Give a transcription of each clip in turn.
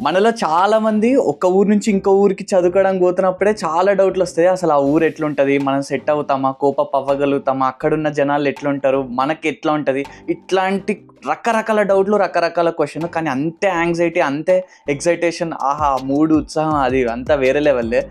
మనలో చాలా మంది ఒక ఊరు నుంచి ఇంకో ఊరికి చదువుకోవడానికి పోతున్నప్పుడే చాలా డౌట్లు వస్తాయి. అసలు ఆ ఊరు ఎట్లుంటుంది? మనం సెట్ అవుతామా? కోప అవ్వగలుగుతామా అక్కడున్న జనాలు ఎట్లుంటారు? మనకి ఎట్లా ఉంటుంది? ఇట్లాంటి రకరకాల డౌట్లు రకరకాల క్వశ్చన్ కానీ అంతే యాంగ్జైటీ అంతే ఎగ్జైటేషన్ ఆహా మూడు ఉత్సాహం అది అంతా వేరే లెవెల్లే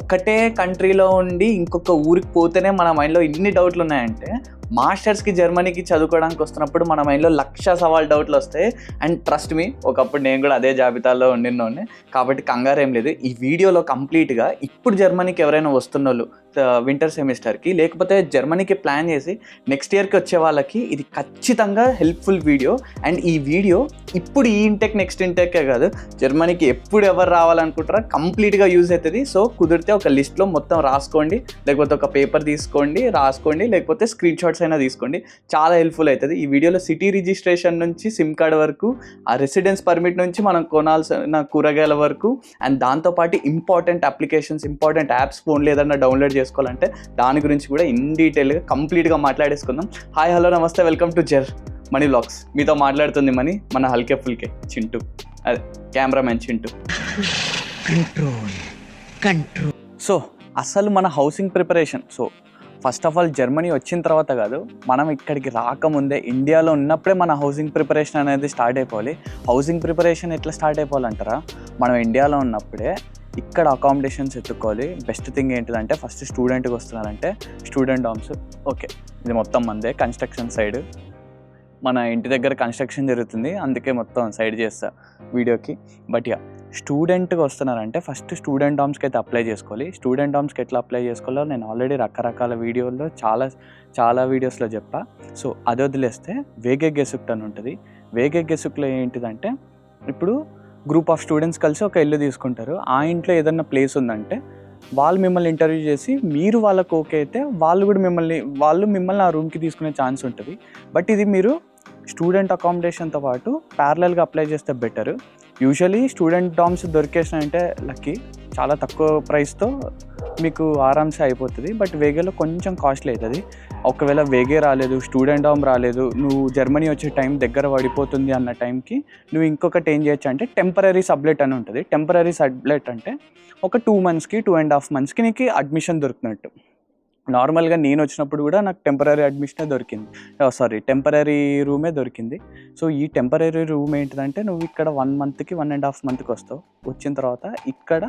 ఒకటే కంట్రీలో ఉండి ఇంకొక ఊరికి పోతేనే మన మైండ్లో ఇన్ని డౌట్లు ఉన్నాయంటే మాస్టర్స్కి జర్మనీకి చదువుకోవడానికి వస్తున్నప్పుడు మన మైండ్లో లక్ష సవాల్ డౌట్లు వస్తాయి. అండ్ ట్రస్ట్ మీ ఒకప్పుడు నేను కూడా అదే జాబితాలో ఉండినోడిని. కాబట్టి కంగారు ఏం లేదు. ఈ వీడియోలో కంప్లీట్గా ఇప్పుడు జర్మనీకి ఎవరైనా వస్తున్నోళ్ళు వింటర్ సెమిస్టర్కి లేకపోతే జర్మనీకి ప్లాన్ చేసి నెక్స్ట్ ఇయర్కి వచ్చే వాళ్ళకి ఇది ఖచ్చితంగా హెల్ప్ఫుల్ వీడియో అండ్ ఈ వీడియో ఇప్పుడు ఈ ఇంటెక్ నెక్స్ట్ ఇంటెక్కే కాదు జర్మనీకి ఎప్పుడు ఎవరు రావాలనుకుంటారా కంప్లీట్గా యూజ్ అవుతుంది. సో కుదిరితే ఒక లిస్ట్లో మొత్తం రాసుకోండి. లేకపోతే ఒక పేపర్ తీసుకోండి రాసుకోండి. లేకపోతే స్క్రీన్ షాట్స్ అయినా తీసుకోండి. చాలా హెల్ప్ఫుల్ అవుతుంది. ఈ వీడియోలో సిటీ రిజిస్ట్రేషన్ నుంచి సిమ్ కార్డ్ వరకు ఆ రెసిడెన్స్ పర్మిట్ నుంచి మనం కొనాల్సిన కూరగాయల వరకు అండ్ దాంతోపాటు ఇంపార్టెంట్ అప్లికేషన్స్ ఇంపార్టెంట్ యాప్స్ ఫోన్లో ఏదైనా డౌన్లోడ్ చేసుకోవాలంటే దాని గురించి కూడా ఇన్ డీటెయిల్గా కంప్లీట్గా మాట్లాడేసుకుందాం. హాయ్ హలో నమస్తే welcome to Germany blogs. మీతో మాట్లాడుతుంది మనీ మన హల్కే ఫుల్కే చింటూ. అదే cameraman Chintu. Control control. So అసలు మన housing preparation so first of all Germany వచ్చిన తర్వాత కాదు మనం ఇక్కడికి రాకముందే ఇండియాలో ఉన్నప్పుడే మన హౌసింగ్ ప్రిపరేషన్ అనేది స్టార్ట్ అయిపోవాలి. హౌసింగ్ ప్రిపరేషన్ ఎట్లా స్టార్ట్ అయిపోవాలంటారా? మనం ఇండియాలో ఉన్నప్పుడే ఇక్కడ అకామిడేషన్స్ ఎత్తుకోవాలి బెస్ట్ థింగ్ ఏంటిదంటే ఫస్ట్ స్టూడెంట్కి వస్తున్నారంటే స్టూడెంట్ డామ్స్ ఓకే ఇది మొత్తం మందే కన్స్ట్రక్షన్ సైడ్ మన ఇంటి దగ్గర కన్స్ట్రక్షన్ జరుగుతుంది. అందుకే మొత్తం సైడ్ చేస్తా వీడియోకి. బట్ యా స్టూడెంట్గా వస్తున్నారంటే ఫస్ట్ స్టూడెంట్ డామ్స్కి అయితే అప్లై చేసుకోవాలి. స్టూడెంట్ డామ్స్కి ఎట్లా అప్లై చేసుకోవాలో నేను ఆల్రెడీ రకరకాల వీడియోల్లో చాలా చాలా వీడియోస్లో చెప్పా. సో అది వదిలేస్తే వేగే గెసుక్ట్ అని ఉంటుంది. వేగే గెసుక్లో ఏంటిదంటే ఇప్పుడు గ్రూప్ ఆఫ్ స్టూడెంట్స్ కలిసి ఒక ఇల్లు తీసుకుంటారు. ఆ ఇంట్లో ఏదన్నా ప్లేస్ ఉందంటే వాళ్ళు మిమ్మల్ని ఇంటర్వ్యూ చేసి మీరు వాళ్ళకు ఓకే అయితే వాళ్ళు కూడా మిమ్మల్ని వాళ్ళు మిమ్మల్ని ఆ రూమ్కి తీసుకునే ఛాన్స్ ఉంటుంది. బట్ ఇది మీరు స్టూడెంట్ అకామిడేషన్తో పాటు ప్యారలల్గా అప్లై చేస్తే బెటర్. యూజువలీ స్టూడెంట్ డామ్స్ దొరికేసినాయంటే లక్కీ. చాలా తక్కువ ప్రైస్తో మీకు ఆరామ్సే అయిపోతుంది. బట్ వేగేలో కొంచెం కాస్ట్లీ అవుతుంది ఒకవేళ వేగే రాలేదు స్టూడెంట్ డామ్ రాలేదు నువ్వు జర్మనీ వచ్చే టైం దగ్గర పడిపోతుంది అన్న టైంకి నువ్వు ఇంకొకటి ఏం చేయొచ్చు అంటే టెంపరీ సబ్లెట్ అని ఉంటుంది. టెంపరీ సబ్లెట్ అంటే ఒక టూ మంత్స్కి టూ అండ్ హాఫ్ మంత్స్కి నీకు అడ్మిషన్ దొరికినట్టు. నార్మల్గా నేను వచ్చినప్పుడు కూడా నాకు టెంపరీ అడ్మిషనే దొరికింది. సారీ టెంపరీ రూమే దొరికింది. సో ఈ టెంపరీ రూమ్ ఏంటిదంటే నువ్వు ఇక్కడ వన్ మంత్కి వన్ అండ్ హాఫ్ మంత్కి వస్తావు. వచ్చిన తర్వాత ఇక్కడ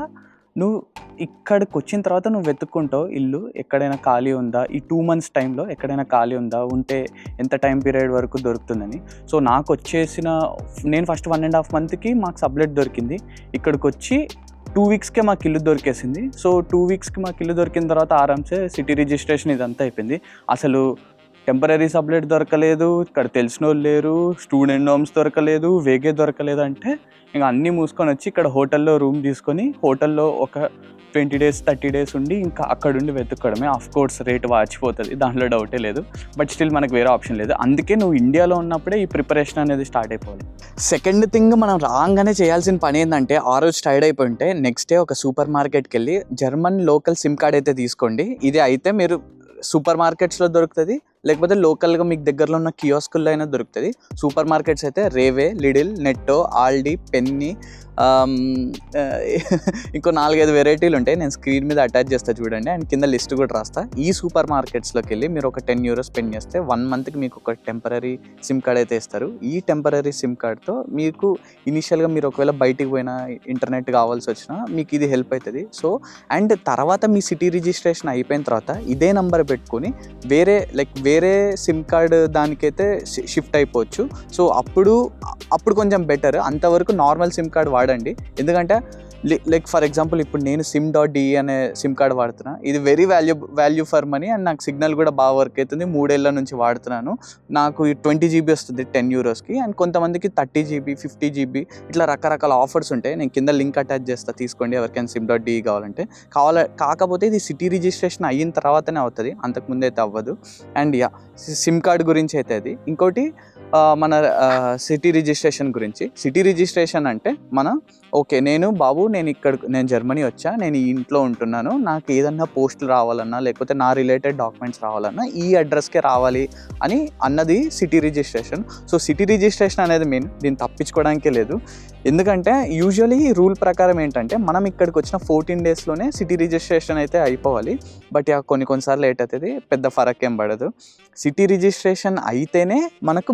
నువ్వు ఇక్కడికి వచ్చిన తర్వాత నువ్వు వెతుక్కుంటావు ఇల్లు ఎక్కడైనా ఖాళీ ఉందా? ఈ టూ మంత్స్ టైంలో ఎక్కడైనా ఖాళీ ఉందా? ఉంటే ఎంత టైం పీరియడ్ వరకు దొరుకుతుందని. సో నాకు వచ్చేసిన నేను ఫస్ట్ వన్ అండ్ హాఫ్ మంత్కి మాకు సబ్లెట్ దొరికింది. ఇక్కడికి వచ్చి టూ వీక్స్కే మాకు ఇల్లు దొరికేసింది. సో టూ వీక్స్కి మాకు ఇల్లు దొరికిన తర్వాత ఆరామ్సే సిటీ రిజిస్ట్రేషన్ ఇదంతా అయిపోయింది. అసలు టెంపరీ సబ్లెట్ దొరకలేదు ఇక్కడ తెలిసిన వాళ్ళు లేరు స్టూడెంట్ హోమ్స్ దొరకలేదు వేగే దొరకలేదు అంటే ఇంకా అన్నీ మూసుకొని వచ్చి ఇక్కడ హోటల్లో రూమ్ తీసుకొని హోటల్లో ఒక ట్వంటీ డేస్ థర్టీ డేస్ ఉండి ఇంకా అక్కడుండి వెతుక్కడమే ఆఫ్ కోర్స్ రేట్ వాచిపోతుంది దాంట్లో డౌటే లేదు. బట్ స్టిల్ మనకు వేరే ఆప్షన్ లేదు. అందుకే నువ్వు ఇండియాలో ఉన్నప్పుడే ఈ ప్రిపరేషన్ అనేది స్టార్ట్ అయిపోవాలి. సెకండ్ థింగ్ మనం రాగానే చేయాల్సిన పని ఏంటంటే ఆ రోజు టైర్డ్ అయిపోయి ఉంటే నెక్స్ట్ డే ఒక సూపర్ మార్కెట్కి వెళ్ళి జర్మన్ లోకల్ సిమ్ కార్డ్ అయితే తీసుకోండి. ఇది అయితే మీరు సూపర్ మార్కెట్స్లో దొరుకుతుంది లేకపోతే లోకల్గా మీకు దగ్గరలో ఉన్న కియోస్కుల్లో అయినా దొరుకుతుంది. సూపర్ మార్కెట్స్ అయితే రేవే లిడిల్ నెట్టో ఆల్డీ పెన్నీ ఇంకో నాలుగైదు వెరైటీలు ఉంటాయి. నేను స్క్రీన్ మీద అటాచ్ చేస్తా చూడండి. అండ్ కింద లిస్ట్ కూడా రాస్తా. ఈ సూపర్ మార్కెట్స్లోకి వెళ్ళి మీరు ఒక టెన్ యూరోస్ స్పెండ్ చేస్తే వన్ మంత్కి మీకు ఒక టెంపరీ సిమ్ కార్డ్ అయితే ఇస్తారు. ఈ టెంపరీ సిమ్ కార్డ్తో మీకు ఇనిషియల్గా మీరు ఒకవేళ బయటికి పోయినా ఇంటర్నెట్ కావాల్సి వచ్చినా మీకు ఇది హెల్ప్ అవుతుంది సో అండ్ తర్వాత మీ సిటీ రిజిస్ట్రేషన్ అయిపోయిన తర్వాత ఇదే నంబర్ పెట్టుకొని వేరే లైక్ వేరే వేరే సిమ్ కార్డ్ దానికైతే షిఫ్ట్ అయిపోవచ్చు. సో అప్పుడు అప్పుడు కొంచెం బెటర్. అంతవరకు నార్మల్ సిమ్ కార్డ్ వాడండి. ఎందుకంటే లైక్ ఫర్ ఎగ్జాంపుల్ ఇప్పుడు నేను సిమ్ డాట్ డి అనే సిమ్ కార్డ్ వాడుతున్నా. ఇది very value value for money and నాకు సిగ్నల్ కూడా బాగా వర్క్ అవుతుంది. మూడేళ్ళ నుంచి వాడుతున్నాను. నాకు ట్వంటీ జీబీ వస్తుంది టెన్ యూరోస్కి అండ్ కొంతమందికి థర్టీ జీబీ ఫిఫ్టీ జీబీ ఇట్లా రకరకాల ఆఫర్స్ ఉంటాయి. నేను కింద లింక్ అటాచ్ చేస్తా. తీసుకోండి ఎవరికైనా సిమ్ డాట్ డి కావాలంటే. కావాల కాకపోతే ఇది సిటీ రిజిస్ట్రేషన్ అయిన తర్వాతనే అవుతుంది. అంతకుముందు అయితే అవ్వదు. అండ్ యా సిమ్ కార్డ్ గురించి అయితే అది. ఇంకోటి మన సిటీ రిజిస్ట్రేషన్ గురించి. సిటీ రిజిస్ట్రేషన్ అంటే మన ఓకే నేను బాబు నేను ఇక్కడ నేను జర్మనీ వచ్చా నేను ఈ ఇంట్లో ఉంటున్నాను నాకు ఏదన్నా పోస్టులు రావాలన్నా లేకపోతే నా రిలేటెడ్ డాక్యుమెంట్స్ రావాలన్నా ఈ అడ్రస్కే రావాలి అని అన్నది city registration so city registration అనేది మెయిన్ దీన్ని తప్పించుకోవడానికే లేదు. ఎందుకంటే యూజువలీ రూల్ ప్రకారం ఏంటంటే మనం ఇక్కడికి వచ్చిన ఫోర్టీన్ డేస్లోనే సిటీ రిజిస్ట్రేషన్ అయితే అయిపోవాలి. బట్ కొన్ని కొన్నిసార్లు లేట్ అవుతుంది పెద్ద ఫరక్ ఏం పడదు. సిటీ రిజిస్ట్రేషన్ అయితేనే మనకు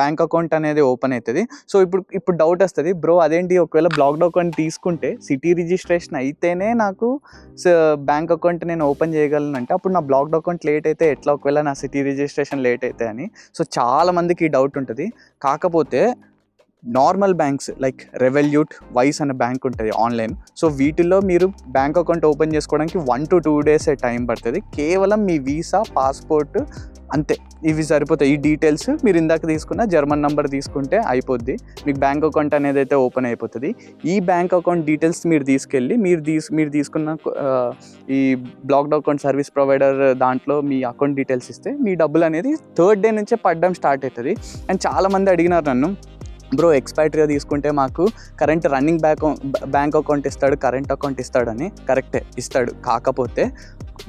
బ్యాంక్ అకౌంట్ అనేది ఓపెన్ అవుతుంది. సో ఇప్పుడు ఇప్పుడు డౌట్ వస్తుంది బ్రో అదేంటి? ఒకవేళ బ్లాక్ అకౌంట్ తీసుకుంటే సిటీ రిజిస్ట్రేషన్ అయితేనే నాకు బ్యాంక్ అకౌంట్ నేను ఓపెన్ చేయగలను అంటే అప్పుడు నా బ్లాక్ అకౌంట్ లేట్ అయితే ఎట్లా? ఒకవేళ నా సిటీ రిజిస్ట్రేషన్ లేట్ అయితే అని. సో చాలామందికి ఈ డౌట్ ఉంటుంది. కాకపోతే normal banks like Revolut Wise అనే బ్యాంక్ ఉంటుంది ఆన్లైన్ సో వీటిల్లో మీరు బ్యాంక్ అకౌంట్ ఓపెన్ చేసుకోవడానికి one to two days time పడుతుంది. కేవలం మీ వీసా పాస్పోర్ట్ అంతే. ఇవి సరిపోతాయి. ఈ డీటెయిల్స్ మీరు ఇందాక తీసుకున్న జర్మన్ నెంబర్ తీసుకుంటే అయిపోద్ది. మీకు బ్యాంక్ అకౌంట్ అనేది అయితే ఓపెన్ అయిపోతుంది. ఈ బ్యాంక్ అకౌంట్ డీటెయిల్స్ మీరు తీసుకెళ్ళి మీరు తీసు మీరు తీసుకున్న ఈ బ్లాక్డ్ అకౌంట్ సర్వీస్ ప్రొవైడర్ దాంట్లో మీ అకౌంట్ డీటెయిల్స్ ఇస్తే మీ డబ్బులు అనేది థర్డ్ డే నుంచే పడడం స్టార్ట్ అవుతుంది. అండ్ చాలామంది అడిగినారు నన్ను బ్రో ఎక్స్పైరీగా తీసుకుంటే మాకు current running back bank account ఇస్తాడు కరెంట్ అకౌంట్ ఇస్తాడని కరెక్టే ఇస్తాడు. కాకపోతే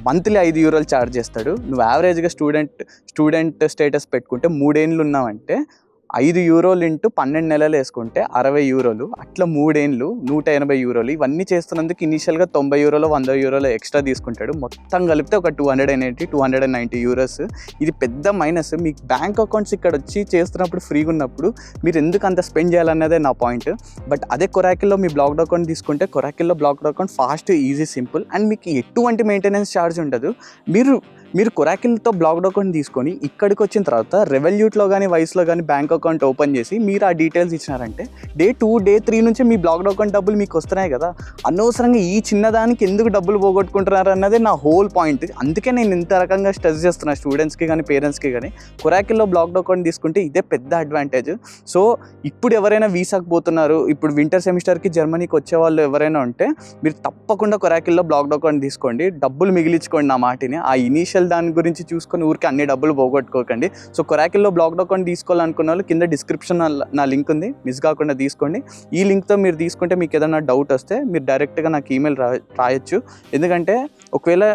మంత్లీ ఐదు యూరోలు ఛార్జ్ చేస్తాడు. నువ్వు యావరేజ్గా స్టూడెంట్ స్టూడెంట్ స్టేటస్ పెట్టుకుంటే మూడేళ్ళు ఉన్నావంటే ఐదు యూరోలు ఇంటూ పన్నెండు నెలలు వేసుకుంటే అరవై యూరోలు అట్లా మూడేళ్ళు నూట ఎనభై యూరోలు ఇవన్నీ చేస్తున్నందుకు ఇనీషియల్గా తొంభై యూరోలు వంద యూరోలు ఎక్స్ట్రా తీసుకుంటాడు. మొత్తం కలిపితే ఒక two hundred and eighty two hundred and ninety euros ఇది పెద్ద మైనస్ మీకు బ్యాంక్ అకౌంట్స్ ఇక్కడ వచ్చి చేస్తున్నప్పుడు ఫ్రీగా ఉన్నప్పుడు మీరు ఎందుకు అంత స్పెండ్ చేయాలన్నదే నా పాయింట్ బట్ అదే కొరాకిల్లో మీ బ్లాక్డ్ అకౌంట్ తీసుకుంటే కొరాకిల్లో blocked account fast easy simple and మీకు ఎటువంటి మెయింటెనెన్స్ ఛార్జ్ ఉండదు. మీరు మీరు కొరాకిల్తో బ్లాక్డ్ అకౌంట్ తీసుకొని ఇక్కడికి వచ్చిన తర్వాత రెవెల్యూట్లో కానీ వైస్లో కానీ బ్యాంక్ అకౌంట్ ఓపెన్ చేసి మీరు ఆ డీటెయిల్స్ ఇచ్చినారంటే డే టూ డే త్రీ నుంచి మీ బ్లాక్డ్ అకౌంట్ డబ్బులు మీకు వస్తున్నాయి కదా. అనవసరంగా ఈ చిన్నదానికి ఎందుకు డబ్బులు పోగొట్టుకుంటున్నారు అన్నదే నా హోల్ పాయింట్. అందుకే నేను ఇంత రకంగా స్ట్రెస్ చేస్తున్నా స్టూడెంట్స్కి కానీ పేరెంట్స్కి కానీ కొరాకిల్లో బ్లాక్డ్ అకౌంట్ తీసుకుంటే ఇదే పెద్ద అడ్వాంటేజ్. సో ఇప్పుడు ఎవరైనా వీసాకు పోతున్నారు ఇప్పుడు వింటర్ సెమిస్టర్కి జర్మనీకి వచ్చే వాళ్ళు ఎవరైనా ఉంటే మీరు తప్పకుండా కొరాకిల్లో బ్లాక్డ్ అకౌంట్ తీసుకోండి. డబ్బులు మిగిలించుకోండి నా మాటిని. ఆ ఇనీషియల్ దాని గురించి చూసుకొని ఊరికి అన్ని డబ్బులు పోగొట్టుకోకండి. సో కొరాకిల్లో బ్లాక్ అకౌంట్ తీసుకోవాలనుకున్న వాళ్ళు కింద డిస్క్రిప్షన్ నా లింక్ ఉంది. మిస్ కాకుండా తీసుకోండి. ఈ లింక్తో మీరు తీసుకుంటే మీకు ఏదైనా డౌట్ వస్తే మీరు డైరెక్ట్గా నాకు ఈమెయిల్ రా రాయొచ్చు. ఎందుకంటే ఒకవేళ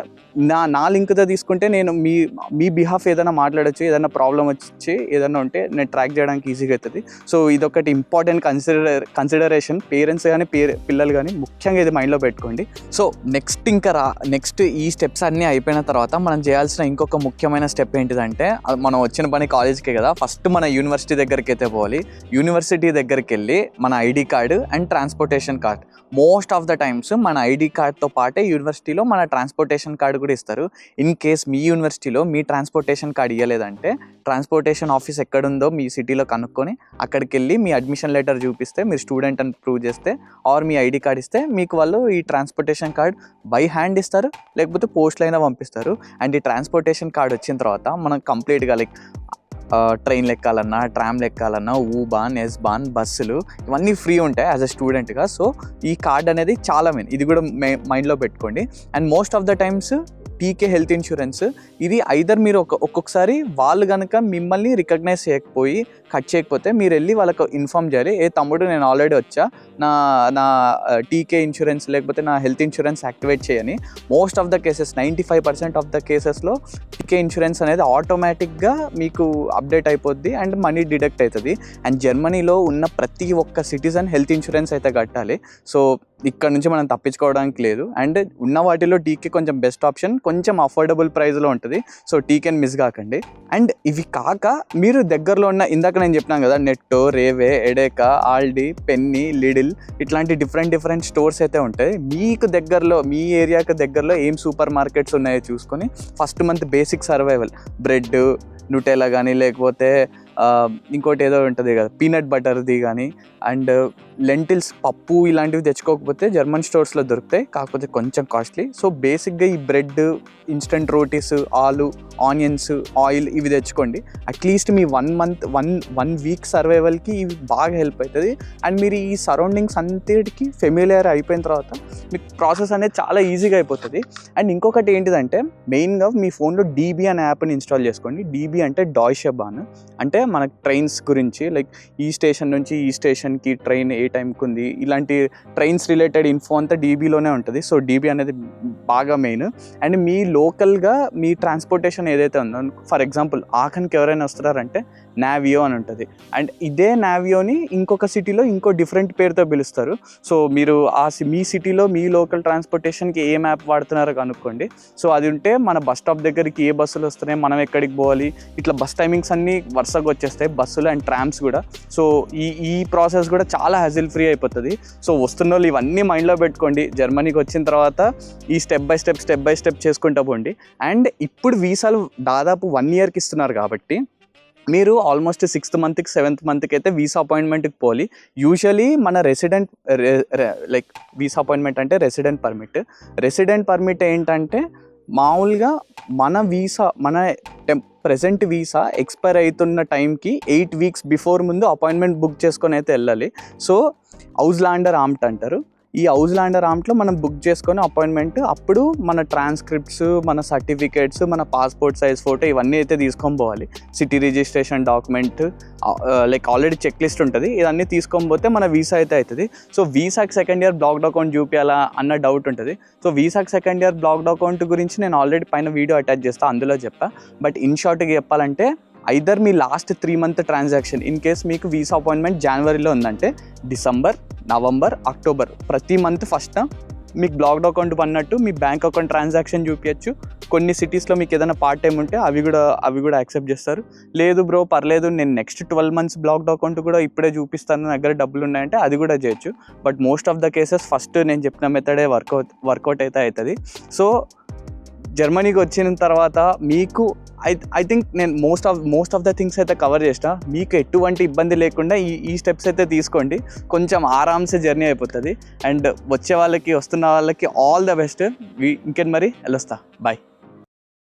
నా నా లింక్తో తీసుకుంటే నేను మీ మీ బిహాఫ్ ఏదైనా మాట్లాడచ్చు ఏదైనా ప్రాబ్లం వచ్చి ఏదైనా ఉంటే నేను ట్రాక్ చేయడానికి ఈజీగా అవుతుంది. సో ఇదొకటి ఇంపార్టెంట్ కన్సిడర్ కన్సిడరేషన్ పేరెంట్స్ కానీ పేరె పిల్లలు కానీ ముఖ్యంగా ఇది మైండ్లో పెట్టుకోండి. సో నెక్స్ట్ ఇంకా రా నెక్స్ట్ ఈ స్టెప్స్ అన్నీ అయిపోయిన తర్వాత మనం చేయాల్సిన ఇంకొక ముఖ్యమైన స్టెప్ ఏంటిదంటే అది మనం వచ్చిన పని కాలేజ్కే కదా ఫస్ట్ మన యూనివర్సిటీ దగ్గరికి అయితే పోవాలి. యూనివర్సిటీ దగ్గరికి వెళ్ళి మన ID card and transportation card most of the times మన ఐడి కార్డ్తో పాటే యూనివర్సిటీలో మన ట్రాన్స్పోర్టేషన్ కార్డు కూడా ఇస్తారు. ఇన్ కేస్ మీ యూనివర్సిటీలో మీ ట్రాన్స్పోర్టేషన్ కార్డ్ ఇవ్వలేదంటే ట్రాన్స్పోర్టేషన్ ఆఫీస్ ఎక్కడుందో మీ సిటీలో కనుక్కొని అక్కడికి వెళ్ళి మీ అడ్మిషన్ లెటర్ చూపిస్తే మీరు స్టూడెంట్ అని ప్రూవ్ చేస్తే ఆర్ మీ ఐడి కార్డ్ ఇస్తే మీకు వాళ్ళు ఈ ట్రాన్స్పోర్టేషన్ కార్డ్ బై హ్యాండ్ ఇస్తారు లేకపోతే పోస్ట్లైనా పంపిస్తారు. అండ్ ఈ ట్రాన్స్పోర్టేషన్ కార్డ్ వచ్చిన తర్వాత మనం కంప్లీట్గా లైక్ ట్రైన్ ఎక్కాలన్నా ట్రామ్ ఎక్కాలన్నా ఊబాన్ ఎస్బాన్ బస్సులు ఇవన్నీ ఫ్రీ ఉంటాయి యాజ్ అ స్టూడెంట్గా. సో ఈ కార్డ్ అనేది చాలా మెయిన్. ఇది కూడా మైండ్లో పెట్టుకోండి. And most of the times TK health insurance ఇది ఐదర్ మీరు ఒక ఒక్కొక్కసారి వాళ్ళు కనుక మిమ్మల్ని రికగ్నైజ్ చేయకపోయి కట్ చేయకపోతే మీరు వెళ్ళి వాళ్ళకు ఇన్ఫామ్ చేయాలి ఏ తమ్ముడు నేను ఆల్రెడీ వచ్చా నా నా టీకే ఇన్సూరెన్స్ లేకపోతే నా హెల్త్ ఇన్సూరెన్స్ యాక్టివేట్ చేయని. Most of the cases ninety five percent of the కేసెస్లో టీకే ఇన్సూరెన్స్ అనేది ఆటోమేటిక్గా మీకు అప్డేట్ అయిపోద్ది అండ్ మనీ డిడక్ట్ అవుతుంది. అండ్ జర్మనీలో ఉన్న ప్రతి ఒక్క సిటిజన్ హెల్త్ ఇన్సూరెన్స్ అయితే కట్టాలి. సో ఇక్కడ నుంచి మనం తప్పించుకోవడానికి లేదు. అండ్ ఉన్న వాటిలో టీకే కొంచెం బెస్ట్ ఆప్షన్ కొంచెం అఫోర్డబుల్ ప్రైస్లో ఉంటుంది. సో టీకేని మిస్ కాకండి. అండ్ ఇవి కాక మీరు దగ్గరలో ఉన్న ఇందాక నేను చెప్పినాను కదా Netto Rewe Edeka Aldi Penny Lidl ఇట్లాంటి డిఫరెంట్ డిఫరెంట్ స్టోర్స్ అయితే ఉంటాయి. మీకు దగ్గరలో మీ ఏరియాకి దగ్గరలో ఏం సూపర్ మార్కెట్స్ ఉన్నాయో చూసుకొని first month basic survival bread Nutella కానీ లేకపోతే ఇంకోటి ఏదో ఉంటుంది కదా పీనట్ బటర్ది కానీ అండ్ లెంటిల్స్ పప్పు ఇలాంటివి తెచ్చుకోకపోతే జర్మన్ స్టోర్స్లో దొరుకుతాయి కాకపోతే కొంచెం కాస్ట్లీ సో బేసిక్గా ఈ బ్రెడ్ ఇన్స్టంట్ రోటీస్ ఆలు ఆనియన్స్ ఆయిల్ ఇవి తెచ్చుకోండి. అట్లీస్ట్ మీ one month one one week సర్వైవల్కి ఇవి బాగా హెల్ప్ అవుతుంది అండ్ మీరు ఈ సరౌండింగ్స్ అంతటికి ఫెమిలియర్ అయిపోయిన తర్వాత మీకు ప్రాసెస్ అనేది చాలా ఈజీగా అయిపోతుంది. అండ్ ఇంకొకటి ఏంటిదంటే మెయిన్గా మీ ఫోన్లో డీబీ అనే యాప్ని ఇన్స్టాల్ చేసుకోండి. డీబీ అంటే డాయ్షెబాన్ అంటే మనకు ట్రైన్స్ గురించి లైక్ ఈ స్టేషన్ నుంచి ఈ స్టేషన్కి ట్రైన్ ఏ టైంకి ఉంది ఇలాంటి ట్రైన్స్ రిలేటెడ్ ఇన్ఫో అంతా డీబీలోనే ఉంటుంది. సో డీబీ అనేది బాగా మెయిన్ అండ్ మీ లోకల్గా మీ ట్రాన్స్పోర్టేషన్ ఏదైతే ఉందో ఫర్ ఎగ్జాంపుల్ ఆఖన్కి ఎవరైనా వస్తున్నారంటే నావియో అని ఉంటుంది. అండ్ ఇదే నావియోని ఇంకొక సిటీలో ఇంకో డిఫరెంట్ పేరుతో పిలుస్తారు. సో మీరు ఆ సి- మీ సిటీలో మీ లోకల్ ట్రాన్స్పోర్టేషన్కి ఏ మ్యాప్ వాడుతున్నారో కనుక్కోండి. సో అది ఉంటే మన బస్ స్టాప్ దగ్గరికి ఏ బస్సులు వస్తున్నాయి మనం ఎక్కడికి పోవాలి ఇట్లా బస్ టైమింగ్స్ అన్నీ వరుసగా వచ్చేస్తాయి బస్సులు అండ్ ట్రామ్స్ కూడా. సో ఈ ఈ ప్రాసెస్ కూడా చాలా హజిల్ ఫ్రీ అయిపోతుంది. సో వస్తున్న వాళ్ళు ఇవన్నీ మైండ్లో పెట్టుకోండి. జర్మనీకి వచ్చిన తర్వాత ఈ step by step step by step చేసుకుంటూ పోండి. అండ్ ఇప్పుడు వీసాలు దాదాపు వన్ ఇయర్కి ఇస్తున్నారు కాబట్టి మీరు ఆల్మోస్ట్ సిక్స్త్ మంత్కి సెవెంత్ మంత్కి అయితే వీసా అపాయింట్మెంట్కి పోలి యూజువలీ మన రెసిడెంట్ లైక్ వీసా అపాయింట్మెంట్ అంటే రెసిడెంట్ పర్మిట్ రెసిడెంట్ పర్మిట్ ఏంటంటే మామూలుగా మన వీసా మన టెం ప్రజెంట్ వీసా ఎక్స్పైర్ అవుతున్న టైంకి ఎయిట్ వీక్స్ బిఫోర్ ముందు అపాయింట్మెంట్ బుక్ చేసుకొని అయితే వెళ్ళాలి. సో హౌస్ ల్యాండర్ ఆమ్ట్ అంటారు. ఈ హౌస్ ల్యాండర్ ఆమ్ట్లో మనం బుక్ చేసుకొని అపాయింట్మెంట్ అప్పుడు మన ట్రాన్స్క్రిప్ట్స్ మన సర్టిఫికేట్స్ మన పాస్పోర్ట్ సైజ్ ఫోటో ఇవన్నీ అయితే తీసుకొని పోవాలి. City registration document like already check list ఉంటుంది. ఇవన్నీ తీసుకొని పోతే మన వీసా అయితే అవుతుంది సో వీసాకి సెకండ్ ఇయర్ బ్లాక్డ్ అకౌంట్ చూపించాలా అన్న డౌట్ ఉంటుంది. సో వీసాకి సెకండ్ ఇయర్ బ్లాక్డ్ అకౌంట్ గురించి నేను ఆల్రెడీ పైన వీడియో అటాచ్ చేస్తాను అందులో చెప్పా. బట్ ఇన్ షార్ట్గా చెప్పాలంటే either me last three month transaction in case మీకు వీసా అపాయింట్మెంట్ జనవరిలో ఉందంటే డిసెంబర్ నవంబర్ అక్టోబర్ ప్రతి మంత్ ఫస్ట్ మీకు బ్లాక్డ్ అకౌంట్ పన్నట్టు మీ బ్యాంక్ అకౌంట్ ట్రాన్సాక్షన్ చూపించచ్చు కొన్ని సిటీస్లో మీకు ఏదైనా పార్ట్ టైం ఉంటే అవి కూడా అవి కూడా యాక్సెప్ట్ చేస్తారు. లేదు బ్రో పర్లేదు నేను next twelve months blocked account కూడా ఇప్పుడే చూపిస్తాను నా దగ్గర డబ్బులు ఉన్నాయంటే అది కూడా చేయొచ్చు. But most of the cases first నేను చెప్పిన మెథడే వర్కౌట్ వర్కౌట్ అయితే అవుతుంది. సో జర్మనీకి వచ్చిన తర్వాత మీకు ఐ ఐ థింక్ నేను most of most of the things అయితే కవర్ చేసిన మీకు ఎటువంటి ఇబ్బంది లేకుండా ఈ ఈ స్టెప్స్ అయితే తీసుకోండి. కొంచెం ఆరామ్సే జర్నీ అయిపోతుంది. అండ్ వచ్చే వాళ్ళకి వస్తున్న వాళ్ళకి ఆల్ ద బెస్ట్ ఇంకేం మరి? వెళ్ళొస్తా. బాయ్